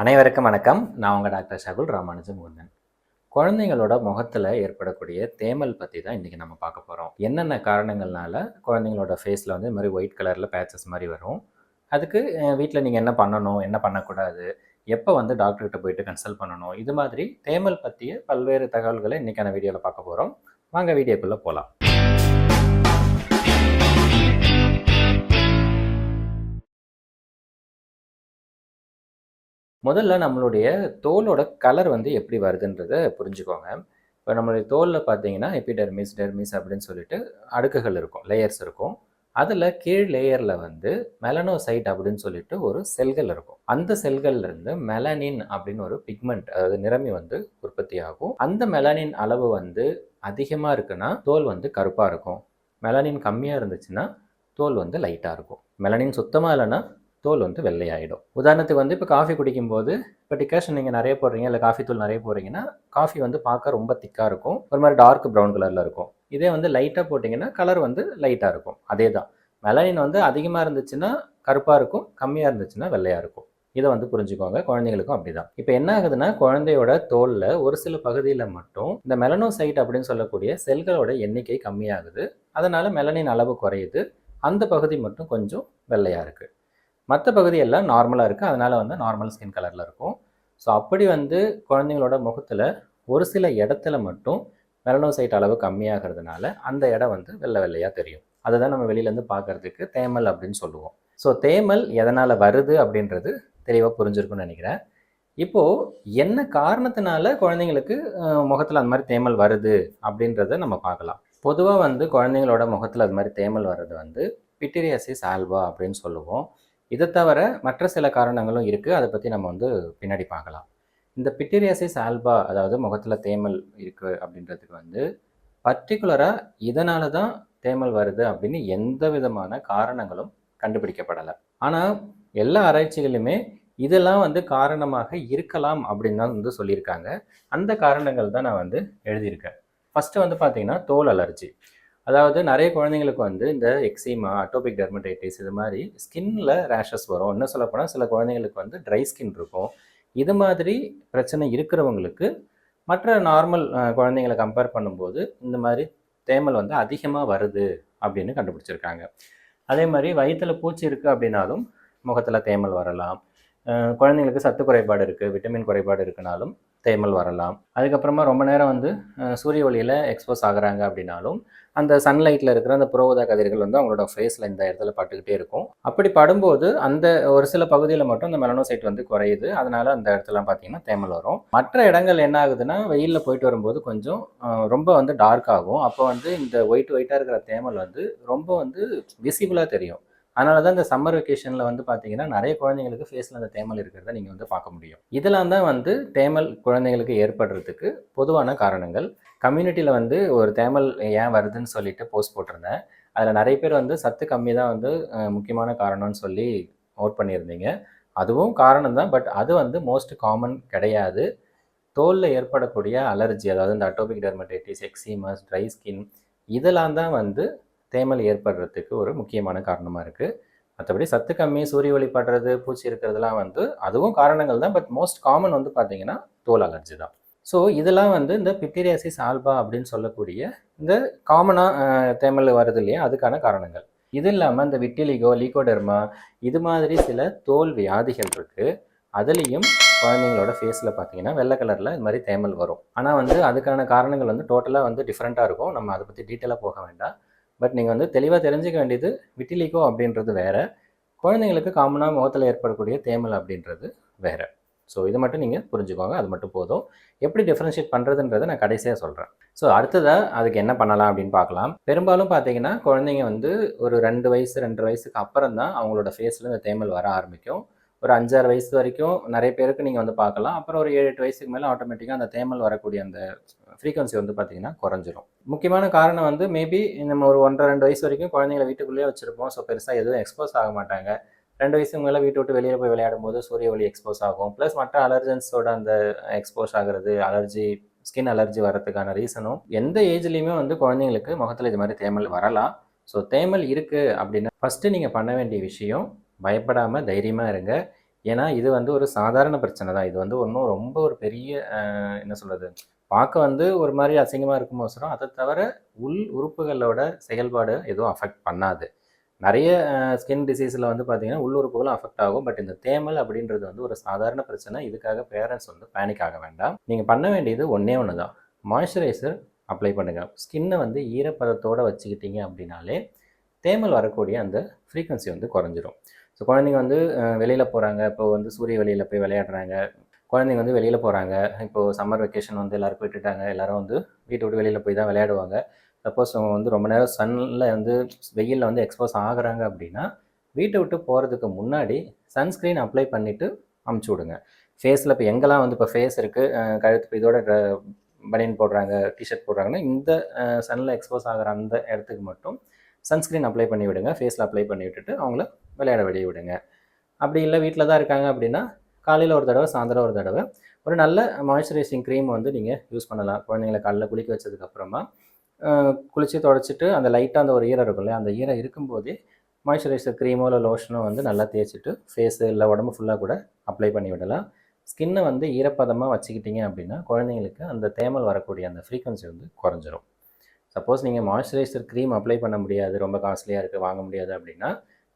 அனைவருக்கும் வணக்கம். நான் உங்கள் டாக்டர் ஷகுல் ராமானுஜம் முருகன் குழந்தைங்களோட முகத்தில் ஏற்படக்கூடிய தேமல் பற்றி தான் இன்றைக்கி நம்ம பார்க்க போகிறோம் என்னென்ன காரணங்கள்னால குழந்தைங்களோட ஃபேஸில் வந்து இந்த மாதிரி ஒயிட் கலரில் பேச்சஸ் மாதிரி வரும்? அதுக்கு வீட்டில் நீங்கள் என்ன பண்ணணும்? என்ன பண்ணக்கூடாது? எப்போ வந்து டாக்டர்கிட்ட போயிட்டு கன்சல்ட் பண்ணணும்? இது மாதிரி தேமல் பற்றிய பல்வேறு தகவல்களை இன்றைக்கான வீடியோவில் பார்க்க போகிறோம் வாங்க வீடியோக்குள்ளே போகலாம் முதல்ல நம்மளுடைய தோலோட கலர் வந்து எப்படி வருதுன்றத புரிஞ்சுக்கோங்க. இப்போ நம்மளுடைய தோலில் பார்த்தீங்கன்னா எபிடெர்மிஸ் டெர்மிஸ் அப்படின்னு சொல்லிட்டு அடுக்குகள் இருக்கும் லேயர்ஸ் இருக்கும். அதில் கீழ் லேயரில் வந்து மெலனோசைட் அப்படின்னு சொல்லிட்டு ஒரு செல்கள் இருக்கும். அந்த செல்கள்லேருந்து மெலனின் அப்படின்னு ஒரு பிக்மெண்ட் அதாவது நிறமி வந்து உற்பத்தி ஆகும். அந்த மெலனின் அளவு வந்து அதிகமாக இருக்குன்னா தோல் வந்து கருப்பாக இருக்கும். மெலனின் கம்மியாக இருந்துச்சுன்னா தோல் வந்து லைட்டாக இருக்கும். மெலனின் சுத்தமாக இல்லைன்னா தோல் வந்து வெள்ளையாயிடும். உதாரணத்துக்கு வந்து இப்போ காஃபி குடிக்கும்போது இப்போ டிகாஷன் நீங்கள் நிறைய போடுறீங்க இல்லை காஃபி தூள் நிறைய போடுறீங்கன்னா காஃபி வந்து பார்க்க ரொம்ப திக்காக இருக்கும். ஒரு மாதிரி டார்க் ப்ரௌன் கலரில் இருக்கும். இதே வந்து லைட்டாக போட்டிங்கன்னா கலர் வந்து லைட்டாக இருக்கும். அதே தான். மெலனின் வந்து அதிகமாக இருந்துச்சுன்னா கருப்பாக இருக்கும் கம்மியாக இருந்துச்சுன்னா வெள்ளையாக இருக்கும். இதை வந்து புரிஞ்சுக்கோங்க. குழந்தைங்களுக்கும் அப்படிதான். இப்போ என்ன ஆகுதுன்னா குழந்தையோட தோலில் ஒரு சில பகுதியில் மட்டும் இந்த மெலனோசைட் அப்படின்னு சொல்லக்கூடிய செல்களோட எண்ணிக்கை கம்மியாகுது. அதனால மெலனின் அளவு குறையுது. அந்த பகுதி மட்டும் கொஞ்சம் வெள்ளையாக இருக்குது மற்ற பகுதியெல்லாம் நார்மலாக இருக்குது அதனால் வந்து நார்மல் ஸ்கின் கலரில் இருக்கும். ஸோ அப்படி வந்து குழந்தைங்களோட முகத்தில் ஒரு சில இடத்துல மட்டும் மெலனோசைட் அளவு கம்மியாகிறதுனால அந்த இடம் வந்து வெள்ளை வெள்ளையாக தெரியும். அதுதான் நம்ம வெளியிலேருந்து பார்க்கறதுக்கு தேமல் அப்படின்னு சொல்லுவோம். ஸோ தேமல் எதனால் வருது அப்படின்றது தெளிவாக புரிஞ்சிருக்கும்னு நினைக்கிறேன். இப்போது என்ன காரணத்தினால குழந்தைங்களுக்கு முகத்தில் அந்த மாதிரி தேமல் வருது அப்படின்றத நம்ம பார்க்கலாம். பொதுவாக வந்து குழந்தைங்களோட முகத்தில் அது மாதிரி தேமல் வர்றது வந்து பிட்டிரியாசிஸ் ஆல்வா அப்படின்னு சொல்லுவோம். இதை தவிர மற்ற சில காரணங்களும் இருக்குது அதை பற்றி நம்ம வந்து பின்னாடி பார்க்கலாம். இந்த பிட்டிரியாசிஸ் ஆல்பா அதாவது முகத்தில் தேமல் இருக்குது அப்படின்றதுக்கு வந்து பர்டிகுலராக இதனால தான் தேமல் வருது அப்படின்னு எந்த விதமான காரணங்களும் கண்டுபிடிக்கப்படலை. ஆனால் எல்லா ஆராய்ச்சிகளுமே இதெல்லாம் வந்து காரணமாக இருக்கலாம் அப்படின்னு தான் வந்து சொல்லியிருக்காங்க. அந்த காரணங்கள் தான் நான் வந்து எழுதியிருக்கேன். ஃபஸ்ட்டு வந்து பார்த்திங்கன்னா தோல் அலர்ஜி. அதாவது நிறைய குழந்தைங்களுக்கு வந்து இந்த எக்ஸிமா அட்டோபிக் டெர்மடைட்டிஸ் இது மாதிரி ஸ்கின்ல ரேஷஸ் வரும். இன்னும் சொல்லப்போனால் சில குழந்தைங்களுக்கு வந்து ட்ரை ஸ்கின் இருக்கும். இது மாதிரி பிரச்சனை இருக்கிறவங்களுக்கு மற்ற நார்மல் குழந்தைங்களை கம்பேர் பண்ணும்போது இந்த மாதிரி தேமல் வந்து அதிகமாக வருது அப்படின்னு கண்டுபிடிச்சிருக்காங்க. அதே மாதிரி வயிற்றில் பூச்சி இருக்குது அப்படின்னாலும் முகத்தில் தேமல் வரலாம். குழந்தைங்களுக்கு சத்து குறைபாடு இருக்குது விட்டமின் குறைபாடு இருக்குனாலும் தேமல் வரலாம். அதுக்கப்புறமா ரொம்ப நேரம் வந்து சூரிய ஒளியில் எக்ஸ்போஸ் ஆகுறாங்க அப்படின்னாலும் அந்த சன்லைட்டில் இருக்கிற அந்த புரோதா கதிர்கள் வந்து அவங்களோட ஃபேஸில் இந்த இடத்துல பட்டுக்கிட்டே இருக்கும். அப்படி படும்போது அந்த ஒரு சில பகுதியில் மட்டும் அந்த மெலனோசைட் வந்து குறையுது. அதனால அந்த இடத்துல பார்த்தீங்கன்னா தேமல் வரும். மற்ற இடங்கள் என்ன ஆகுதுன்னா வெயிலில் போயிட்டு வரும்போது கொஞ்சம் ரொம்ப வந்து டார்க் ஆகும். அப்போ வந்து இந்த ஒயிட் ஒயிட்டாக இருக்கிற தேமல் வந்து ரொம்ப வந்து விசிபிளாக தெரியும். அதனால தான் இந்த சம்மர் வெக்கேஷனில் வந்து பார்த்தீங்கன்னா நிறைய குழந்தைங்களுக்கு ஃபேஸில் அந்த தேமல் இருக்கிறத நீங்கள் வந்து பார்க்க முடியும். இதெல்லாம் தான் வந்து தேமல் குழந்தைங்களுக்கு ஏற்படுறதுக்கு பொதுவான காரணங்கள். கம்யூனிட்டியில் வந்து ஒரு தேமல் ஏன் வருதுன்னு சொல்லிட்டு போஸ்ட் போட்டிருந்தேன். அதில் நிறைய பேர் வந்து சத்து கம்மி தான் வந்து முக்கியமான காரணம்னு சொல்லி நோட் பண்ணியிருந்தீங்க. அதுவும் காரணம் தான். பட் அது வந்து மோஸ்ட் காமன் கிடையாது. தோலில் ஏற்படக்கூடிய அலர்ஜி அதாவது இந்த atopic dermatitis eczemas dry skin இதெல்லாம் தான் வந்து தேமல் ஏற்படுறதுக்கு ஒரு முக்கியமான காரணமாக இருக்குது மற்றபடி சத்து கம்மி சூரிய ஒளி படுறது பூச்சி இருக்கிறதுலாம் வந்து அதுவும் காரணங்கள் தான். பட் மோஸ்ட் காமன் வந்து பார்த்தீங்கன்னா தோல் அலர்ஜி தான். ஸோ இதெல்லாம் வந்து இந்த பிக்டீரியாசிஸ் ஆல்பா அப்படின்னு சொல்லக்கூடிய இந்த காமனாக தேமல் வருது இல்லையா? அதுக்கான காரணங்கள். இது இல்லாமல் இந்த விட்டிலிகோ லீகோடெர்மா இது மாதிரி சில தோல் வியாதிகள் இருக்குது அதுலேயும் குழந்தைங்களோட ஃபேஸில் பார்த்தீங்கன்னா வெள்ளை கலரில் இது மாதிரி தேமல் வரும். ஆனால் வந்து அதுக்கான காரணங்கள் வந்து டோட்டலாக வந்து டிஃப்ரெண்ட்டாக இருக்கும். நம்ம அதை பற்றி டீட்டெயிலாக போக வேண்டாம். பட் நீங்கள் வந்து தெளிவாக தெரிஞ்சுக்க வேண்டியது விட்டிலிகோ அப்படின்றது வேறு. குழந்தைங்களுக்கு காமனாக முகத்தில் ஏற்படக்கூடிய தேமல் அப்படின்றது வேறு. ஸோ இது மட்டும் நீங்கள் புரிஞ்சுக்கோங்க. அது மட்டும் போதும். எப்படி டிஃப்ரென்ஷியேட் பண்ணுறதுன்றதை நான் கடைசியாக சொல்கிறேன் ஸோ அடுத்ததாக அதுக்கு என்ன பண்ணலாம் அப்படின்னு பார்க்கலாம். பெரும்பாலும் பார்த்தீங்கன்னா குழந்தைங்க வந்து ஒரு ரெண்டு வயசு ரெண்டு வயசுக்கு அப்புறம் தான் அவங்களோட ஃபேஸில் இந்த தேமல் வர ஆரம்பிக்கும். ஒரு அஞ்சாறு வயசு வரைக்கும் நிறைய பேருக்கு நீங்கள் வந்து பார்க்கலாம். அப்புறம் ஒரு ஏழு எட்டு வயசுக்கு மேலே ஆட்டோமேட்டிக்காக அந்த தேமல் வரக்கூடிய அந்த ஃப்ரீக்வன்சி வந்து பார்த்திங்கன்னா குறைஞ்சிரும். முக்கியமான காரணம் வந்து மேபி நம்ம ஒரு ஒன்றரை ரெண்டு வயசு வரைக்கும் குழந்தைங்களை வீட்டுக்குள்ளேயே வச்சுருப்போம். ஸோ பெருசாக எதுவும் எக்ஸ்போஸ் ஆக மாட்டாங்க. ரெண்டு வயசுக்கு மேலே வீட்டு விட்டு வெளியில் போய் விளையாடும் போது சூரிய ஒளி எக்ஸ்போஸ் ஆகும். ப்ளஸ் மற்ற அலர்ஜன்ஸோட அந்த எக்ஸ்போஸ் ஆகிறது அலர்ஜி ஸ்கின் அலர்ஜி வரதுக்கான ரீசனும் எந்த ஏஜ்லேயுமே வந்து குழந்தைங்களுக்கு முகத்தில் இது மாதிரி தேமல் வரலாம். ஸோ தேமல் இருக்குது அப்படின்னா ஃபஸ்ட்டு நீங்கள் பண்ண வேண்டிய விஷயம் பயப்படாமல் தைரியமாக இருங்க. ஏன்னா இது வந்து ஒரு சாதாரண பிரச்சனை தான். இது வந்து ஒன்றும் ரொம்ப ஒரு பெரிய என்ன சொல்கிறது பார்க்க வந்து ஒரு மாதிரி அசிங்கமாக இருக்கும் அவசரம். அதை தவிர உள் உறுப்புகளோட செயல்பாடு எதுவும் அஃபெக்ட் பண்ணாது. நிறைய ஸ்கின் டிசீஸில் வந்து பார்த்தீங்கன்னா உள் உறுப்புகளும் அஃபெக்ட் ஆகும். பட் இந்த தேமல் அப்படின்றது வந்து ஒரு சாதாரண பிரச்சனை. இதுக்காக பேரண்ட்ஸ் வந்து பேனிக் ஆக வேண்டாம். நீங்கள் பண்ண வேண்டியது ஒன்றே ஒன்று தான் மாய்ஸ்சரைசர் அப்ளை பண்ணுங்கள் ஸ்கின்னை வந்து ஈரப்பதத்தோடு வச்சுக்கிட்டீங்க அப்படின்னாலே தேமல் வரக்கூடிய அந்த ஃப்ரீக்குவன்சி வந்து குறைஞ்சிரும். ஸோ குழந்தைங்க வந்து வெளியில் போகிறாங்க இப்போ வந்து சூரிய வெளியில் போய் விளையாடுறாங்க. குழந்தைங்க வந்து வெளியில் போகிறாங்க இப்போது சம்மர் வெக்கேஷன் வந்து எல்லோரும் விட்டுட்டாங்க எல்லோரும் வந்து வீட்டை விட்டு வெளியில் போய் தான் விளையாடுவாங்க. சப்போஸ் அவங்க வந்து ரொம்ப நேரம் சன்னில் வந்து வெயிலில் வந்து எக்ஸ்போஸ் ஆகுறாங்க அப்படின்னா வீட்டை விட்டு போகிறதுக்கு முன்னாடி சன்ஸ்க்ரீன் அப்ளை பண்ணிவிட்டு அமுச்சு விடுங்க. ஃபேஸில் இப்போ எங்கெல்லாம் வந்து இப்போ ஃபேஸ் இருக்குது கழுத்து இப்போ இதோட பனியன் போடுறாங்க டிஷர்ட் போடுறாங்கன்னா இந்த சன்னில் எக்ஸ்போஸ் ஆகிற அந்த இடத்துக்கு மட்டும் சன்ஸ்க்ரீன் அப்ளை பண்ணி விடுங்க. ஃபேஸில் அப்ளை பண்ணி விட்டுட்டு அவங்கள விளையாட வெளியே விடுங்க. அப்படி இல்லை வீட்டில் தான் இருக்காங்க அப்படின்னா காலையில் ஒரு தடவை சாயந்தரம் ஒரு தடவை. ஒரு நல்ல மாய்ஸ்சரைசிங் க்ரீம் வந்து நீங்கள் யூஸ் பண்ணலாம். குழந்தைங்களை காலைல குளிக்க வச்சதுக்கப்புறமா குளித்து தொடச்சிட்டு அந்த லைட்டாக அந்த ஒரு ஈரம் இருக்கும் இல்லையா அந்த ஈரம் இருக்கும்போதே மாய்ஸ்சரைசர் க்ரீமோ இல்லை லோஷனோ வந்து நல்லா தேய்ச்சிட்டு ஃபேஸு இல்லை உடம்பு ஃபுல்லாக கூட அப்ளை பண்ணி விடலாம். ஸ்கின்னை வந்து ஈரப்பதமாக வச்சுக்கிட்டீங்க அப்படின்னா குழந்தைங்களுக்கு அந்த தேமல் வரக்கூடிய அந்த ஃப்ரீக்வன்சி வந்து குறைஞ்சிரும். சப்போஸ் நீங்கள் மாய்ஸ்சரைசர் க்ரீம் அப்ளை பண்ண முடியாது ரொம்ப காஸ்ட்லியாக இருக்குது வாங்க முடியாது அப்படின்னா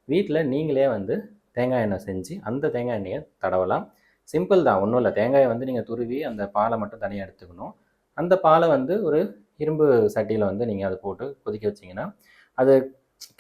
வீட்டில் நீங்களே வந்து தேங்காய் எண்ணெய் செஞ்சு அந்த தேங்காய் எண்ணெயை தடவலாம். சிம்பிள் தான் ஒன்றும் இல்லை. தேங்காயை வந்து நீங்கள் துருவி அந்த பாலை மட்டும் தனியாக எடுத்துக்கணும். அந்த பாலை வந்து ஒரு இரும்பு சட்டியில் வந்து நீங்கள் அதை போட்டு கொதிக்க வச்சிங்கன்னா அது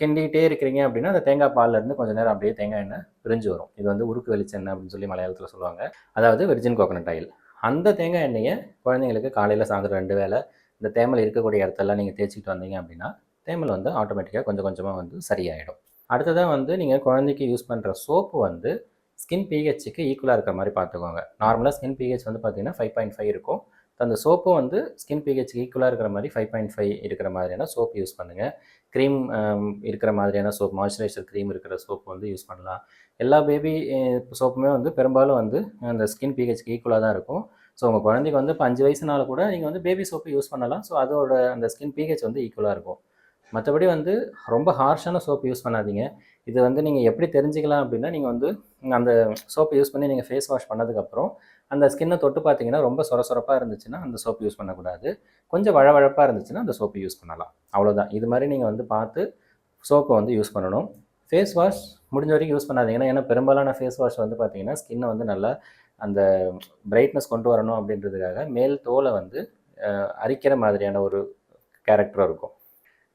கிண்டிக்கிட்டே இருக்கிறீங்க அப்படின்னா அந்த தேங்காய் பால்லேருந்து கொஞ்சம் நேரம் அப்படியே தேங்காய் எண்ணெய் பிரிஞ்சு வரும். இது வந்து உருக்கு வெளிச்செண்ணெய் அப்படின்னு சொல்லி மலையாளத்தில் சொல்லுவாங்க. அதாவது வெர்ஜின் கோகனட் ஆயில் அந்த தேங்காய் எண்ணெயை குழந்தைங்களுக்கு காலையில் சாயந்தரம் ரெண்டு வேளை இந்த தேமல் இருக்கக்கூடிய இடத்தெல்லாம் நீங்கள் தேய்ச்சிட்டு வந்தீங்க அப்படின்னா தேமல் வந்து ஆட்டோமேட்டிக்காக கொஞ்சம் கொஞ்சமாக வந்து சரியாயிடும். அடுத்ததாக வந்து நீங்கள் குழந்தைக்கு யூஸ் பண்ணுற சோப்பு வந்து ஸ்கின் பிஹெச்சுக்கு ஈக்குவலாக இருக்கிற மாதிரி பார்த்துக்கோங்க. நார்மலாக ஸ்கின் பிஹெச் வந்து பார்த்தீங்கன்னா ஃபைவ் பாயிண்ட் ஃபைவ் இருக்கும். அந்த சோப்பும் வந்து ஸ்கின் பிஹெச்சுக்கு ஈக்குவலாக இருக்கிற மாதிரி ஃபைவ் பாயிண்ட் ஃபைவ் இருக்கிற மாதிரியான சோப் யூஸ் பண்ணுங்கள் க்ரீம் இருக்கிற மாதிரியான சோப் மாய்ஸ்சரைசர் க்ரீம் இருக்கிற சோப் வந்து யூஸ் பண்ணலாம். எல்லா பேபி சோப்புமே வந்து பெரும்பாலும் வந்து அந்த ஸ்கின் பிஹெச்க்கு ஈக்குவலாக தான் இருக்கும். ஸோ உங்கள் குழந்தைக்கு வந்து இப்போ அஞ்சு வயசுனால கூட நீங்கள் வந்து பேபி சோப்பு யூஸ் பண்ணலாம். ஸோ அதோட அந்த ஸ்கின் பிஹெச் வந்து ஈக்குவலாக இருக்கும். மற்றபடி வந்து ரொம்ப ஹார்ஷான சோப் யூஸ் பண்ணாதீங்க. இது வந்து நீங்கள் எப்படி தெரிஞ்சுக்கலாம் அப்படின்னா நீங்கள் வந்து அந்த சோப்பு யூஸ் பண்ணி நீங்கள் ஃபேஸ் வாஷ் பண்ணதுக்கப்புறம் அந்த ஸ்கின்னை தொட்டு பார்த்தீங்கன்னா ரொம்ப சொர சொரப்பாக இருந்துச்சுன்னா அந்த சோப்பு யூஸ் பண்ணக்கூடாது. கொஞ்சம் வழவழப்பாக இருந்துச்சுன்னா அந்த சோப்பு யூஸ் பண்ணலாம். அவ்வளோதான் இது மாதிரி நீங்கள் வந்து பார்த்து சோப்பை வந்து யூஸ் பண்ணணும். ஃபேஸ் வாஷ் முடிஞ்ச வரைக்கும் யூஸ் பண்ணாதீங்கன்னா ஏன்னா பெரும்பாலான ஃபேஸ் வாஷ் வந்து பார்த்தீங்கன்னா ஸ்கின்னை வந்து நல்லா அந்த பிரைட்னஸ் கொண்டு வரணும் அப்படின்றதுக்காக மேல் தோலை வந்து அரிக்கிற மாதிரியான ஒரு கேரக்டரும் இருக்கும்.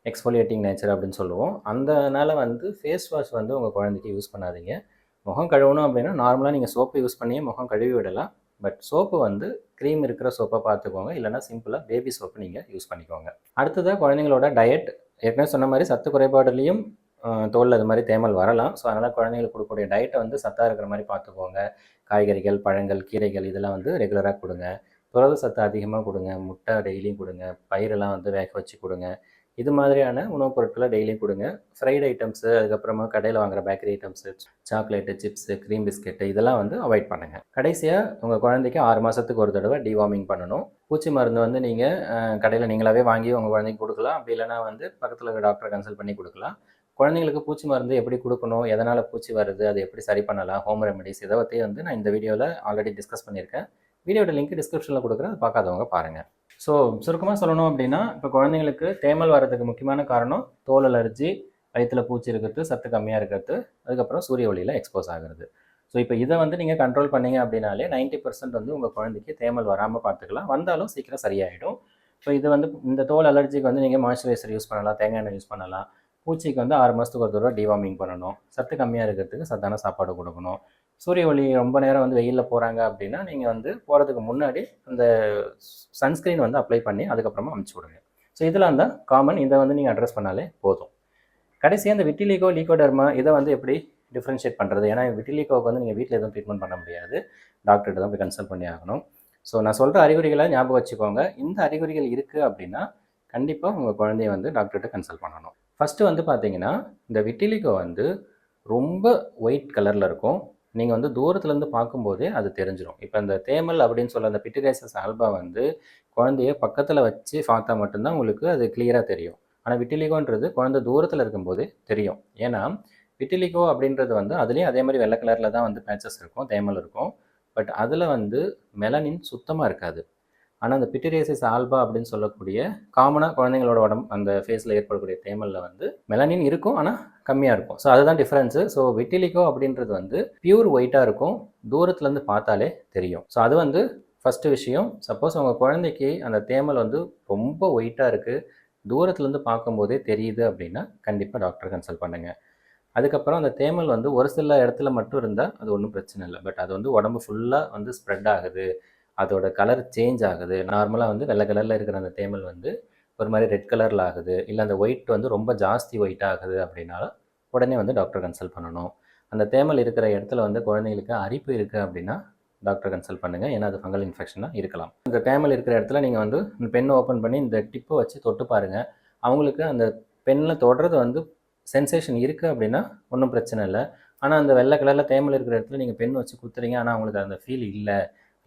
எக்ஸ்போலியேட்டிங் நேச்சர் அப்படின்னு சொல்லுவோம். அதனால் வந்து ஃபேஸ் வாஷ் வந்து உங்கள் குழந்தைக்கு யூஸ் பண்ணாதீங்க. முகம் கழுவணும் அப்படின்னா நார்மலாக நீங்கள் சோப்பு யூஸ் பண்ணியே முகம் கழுவி விடலாம். பட் சோப்பு வந்து க்ரீம் இருக்கிற சோப்பை பார்த்துக்கோங்க. இல்லைனா சிம்பிளாக பேபி சோப்பு நீங்கள் யூஸ் பண்ணிக்கோங்க. அடுத்ததாக குழந்தைங்களோட டயட் ஏற்கனவே சொன்ன மாதிரி சத்து குறைபாடுலேயும் தோல் அது மாதிரி தேமல் வரலாம். ஸோ அதனால் குழந்தைங்களுக்கு கொடுக்கக்கூடிய டயட்டை வந்து சத்தாக இருக்கிற மாதிரி பார்த்துக்கோங்க. காய்கறிகள் பழங்கள் கீரைகள் இதெல்லாம் வந்து ரெகுலராக கொடுங்க. புரத சத்து அதிகமாக கொடுங்க. முட்டை டெய்லியும் கொடுங்க. பயிரெல்லாம் வந்து வேக வச்சு கொடுங்க. இது மாதிரியான உணவுப் பொருட்களை டெய்லியும் கொடுங்க. ஃப்ரைட் ஐட்டம்ஸு அதுக்கப்புறமா கடையில் வாங்குற bakery items chocolate chips cream biscuit இதெல்லாம் வந்து அவாய்ட் பண்ணுங்கள் கடைசியாக உங்கள் குழந்தைக்கு ஆறு மாதத்துக்கு ஒரு தடவை டிவார்மிங் பண்ணணும். பூச்சி மருந்து வந்து நீங்கள் கடையில் நீங்களாவே வாங்கி உங்கள் குழந்தைக்கு கொடுக்கலாம். அப்படி இல்லைனா வந்து பக்கத்தில் இருக்க டாக்டரை கன்சல்ட் பண்ணி கொடுக்கலாம். குழந்தைங்களுக்கு பூச்சி மருந்து எப்படி கொடுக்கணும் எதனால் பூச்சி வருது அதை எப்படி சரி பண்ணலாம் ஹோம் ரெமெடிஸ் இதை பற்றி வந்து நான் இந்த வீடியோவில் ஆல்ரெடி டிஸ்கஸ் பண்ணியிருக்கேன். வீடியோட லிங்க் டிஸ்கிரிப்ஷனில் கொடுக்குறேன். அது பார்க்காதவங்க பாருங்கள் ஸோ சுருக்கமாக சொல்லணும் அப்படின்னா இப்போ குழந்தைங்களுக்கு தேமல் வர்றதுக்கு முக்கியமான காரணம் தோல் அலர்ஜி வயிற்றில் பூச்சி இருக்கிறது சத்து கம்மியாக இருக்கிறது அதுக்கப்புறம் சூரிய ஒளியில் எக்ஸ்போஸ் ஆகிறது. ஸோ இப்போ இதை வந்து நீங்கள் கண்ட்ரோல் பண்ணீங்க அப்படின்னாலே நைன்ட்டி பர்சன்ட் வந்து உங்கள் குழந்தைக்கு தேமல் வராமல் பார்த்துக்கலாம். வந்தாலும் சீக்கிரம் சரியாயிடும். ஸோ இது வந்து இந்த தோல் அலர்ஜிக்கு வந்து நீங்கள் மாய்ஸ்சரைசர் யூஸ் பண்ணலாம் தேங்காய் எண்ணெய் யூஸ் பண்ணலாம். பூச்சிக்கு வந்து ஆறு மாதத்துக்கு ஒரு தடவை டிவார்மிங் பண்ணணும். சத்து கம்மியாக இருக்கிறதுக்கு சத்தான சாப்பாடு கொடுக்கணும். சூரிய ஒளி ரொம்ப நேரம் வந்து வெயிலில் போகிறாங்க அப்படின்னா நீங்கள் வந்து போகிறதுக்கு முன்னாடி அந்த சன்ஸ்க்ரீன் வந்து அப்ளை பண்ணி அதுக்கப்புறமா அமுச்சு விடுங்க. ஸோ இதெல்லாம் தான் காமன் இதை வந்து நீங்கள் அட்ரஸ் பண்ணாலே போதும். கடைசியாக இந்த விட்டிலிகோ லீகோடர்மா இதை வந்து எப்படி டிஃப்ரென்ஷியேட் பண்ணுறது ஏன்னா விட்டிலிகோவுக்கு வந்து நீங்கள் வீட்டில் எதுவும் ட்ரீட்மெண்ட் பண்ண முடியாது. டாக்டர்கிட்ட தான் போய் கன்சல்ட் பண்ணி ஆகணும். ஸோ நான் சொல்கிற அறிகுறிகளை ஞாபகம் வச்சுக்கோங்க. இந்த அறிகுறிகள் இருக்குது அப்படின்னா கண்டிப்பாக உங்கள் குழந்தைய வந்து டாக்டர்கிட்ட கன்சல்ட் பண்ணணும். ஃபஸ்ட்டு வந்து பார்த்தீங்கன்னா இந்த விட்டிலிகோ வந்து ரொம்ப ஒயிட் கலரில் இருக்கும். நீங்கள் வந்து தூரத்துலேருந்து பார்க்கும்போதே அது தெரிஞ்சிடும் இப்போ இந்த தேமல் அப்படின்னு சொல்ல அந்த பிட்டிரைசஸ் ஆல்பா வந்து குழந்தைய பக்கத்தில் வச்சு பார்த்தா மட்டும்தான் உங்களுக்கு அது கிளியராக தெரியும். ஆனால் விட்டிலிகோன்றது குழந்தை தூரத்தில் இருக்கும்போது தெரியும். ஏன்னா விட்டிலிகோ அப்படின்றது வந்து அதுலேயும் அதே மாதிரி வெள்ளை கலரில் தான் வந்து பேச்சஸ் இருக்கும் தேமல் இருக்கும். பட் அதில் வந்து மெலனின் சுத்தமாக இருக்காது. ஆனால் அந்த பிட்டிரேசிஸ் ஆல்பா அப்படின்னு சொல்லக்கூடிய காமனாக குழந்தைங்களோட உடம்பு அந்த ஃபேஸில் ஏற்படக்கூடிய தேமலில் வந்து மெலனின் இருக்கும். ஆனால் கம்மியாக இருக்கும். ஸோ அதுதான் டிஃப்ரென்ஸு ஸோ விட்டிலிகோ அப்படின்றது வந்து பியூர் ஒயிட்டாக இருக்கும். தூரத்துலேருந்து பார்த்தாலே தெரியும். ஸோ அது வந்து ஃபஸ்ட்டு விஷயம். சப்போஸ் உங்கள் குழந்தைக்கு அந்த தேமல் வந்து ரொம்ப ஒயிட்டாக இருக்குது தூரத்துலேருந்து பார்க்கும்போதே தெரியுது அப்படின்னா கண்டிப்பாக டாக்டர் கன்சல்ட் பண்ணுங்கள் அதுக்கப்புறம் அந்த தேமல் வந்து ஒரு சில இடத்துல மட்டும் இருந்தால் அது ஒன்றும் பிரச்சனை இல்லை. பட் அது வந்து உடம்பு ஃபுல்லாக வந்து ஸ்ப்ரெட் ஆகுது. அதோட கலர் சேஞ்ச் ஆகுது. நார்மலாக வந்து வெள்ளை கலரில் இருக்கிற அந்த தேமல் வந்து ஒரு மாதிரி ரெட் கலரில் ஆகுது. இல்லை அந்த ஒயிட் வந்து ரொம்ப ஜாஸ்தி ஒயிட் ஆகுது அப்படின்னாலும் உடனே வந்து டாக்டர் கன்சல்ட் பண்ணணும். அந்த தேமல் இருக்கிற இடத்துல வந்து குழந்தைங்களுக்கு அரிப்பு இருக்குது அப்படின்னா டாக்டர் கன்சல்ட் பண்ணுங்கள் ஏன்னா அது ஃபங்கல் இன்ஃபெக்ஷனாக இருக்கலாம். இந்த தேமல் இருக்கிற இடத்துல நீங்கள் வந்து இந்த பென் ஓப்பன் பண்ணி இந்த டிப்பை வச்சு தொட்டு பாருங்கள் அவங்களுக்கு அந்த பெண்ணில் தொடுறது வந்து சென்சேஷன் இருக்குது அப்படின்னா ஒன்றும் பிரச்சனை இல்லை. ஆனால் அந்த வெள்ளை கலரில் தேமல் இருக்கிற இடத்துல நீங்கள் பென் வச்சு குத்துறீங்க. ஆனால் அவங்களுக்கு அந்த ஃபீல் இல்லை.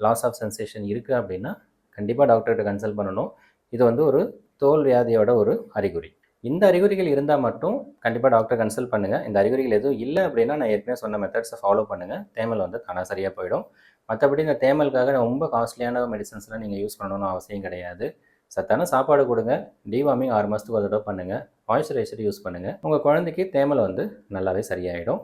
லாஸ் ஆஃப் சென்சேஷன் இருக்குது அப்படின்னா கண்டிப்பாக டாக்டர்கிட்ட கன்சல்ட் பண்ணணும். இது வந்து ஒரு தோல் வியாதியோட ஒரு அறிகுறி. இந்த அறிகுறிகள் இருந்தால் மட்டும் கண்டிப்பாக டாக்டர் கன்சல்ட் பண்ணுங்கள் இந்த அறிகுறிகள் எதுவும் இல்லை அப்படின்னா நான் ஏற்கனவே சொன்ன மெத்தட்ஸை ஃபாலோ பண்ணுங்கள் தேமல் வந்து தானாக சரியாக போயிடும். மற்றபடி இந்த தேமலுக்காக ரொம்ப காஸ்ட்லியான மெடிசன்ஸ்லாம் நீங்கள் யூஸ் பண்ணணும்னு அவசியம் கிடையாது. சத்தான சாப்பாடு கொடுங்க. டிவார்மிங் ஆறு மாதத்துக்கு ஒரு தடவை பண்ணுங்கள் மாய்ஸ்சரைசர் யூஸ் பண்ணுங்கள் உங்கள் குழந்தைக்கு தேமல் வந்து நல்லாவே சரியாயிடும்.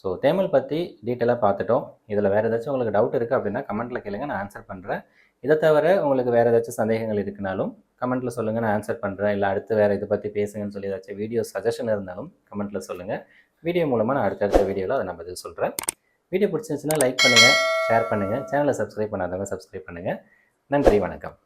ஸோ தேமல் பற்றி டீட்டெயிலாக பார்த்துட்டோம். இதில் வேறு ஏதாச்சும் உங்களுக்கு டவுட் இருக்குது அப்படின்னா கமெண்ட்டில் கேளுங்க. நான் ஆன்சர் பண்ணுறேன் இதை தவிர உங்களுக்கு வேறு ஏதாச்சும் சந்தேகங்கள் இருக்குனாலும் கமெண்ட்டில் சொல்லுங்கள் நான் ஆன்சர் பண்ணுறேன் இல்லை அடுத்து வேறு இதை பற்றி பேசுங்கன்னு சொல்லி ஏதாச்சும் வீடியோ சஜஷன் இருந்தாலும் கமெண்ட்டில் சொல்லுங்கள் வீடியோ மூலமாக நான் அடுத்தடுத்த வீடியோவில் அதை நான் பதில் சொல்கிறேன் வீடியோ பிடிச்சிருந்துச்சுன்னா லைக் பண்ணுங்கள் ஷேர் பண்ணுங்கள் சேனலை சப்ஸ்கிரைப் பண்ணாதவங்க சப்ஸ்கிரைப் பண்ணுங்கள் நன்றி வணக்கம்.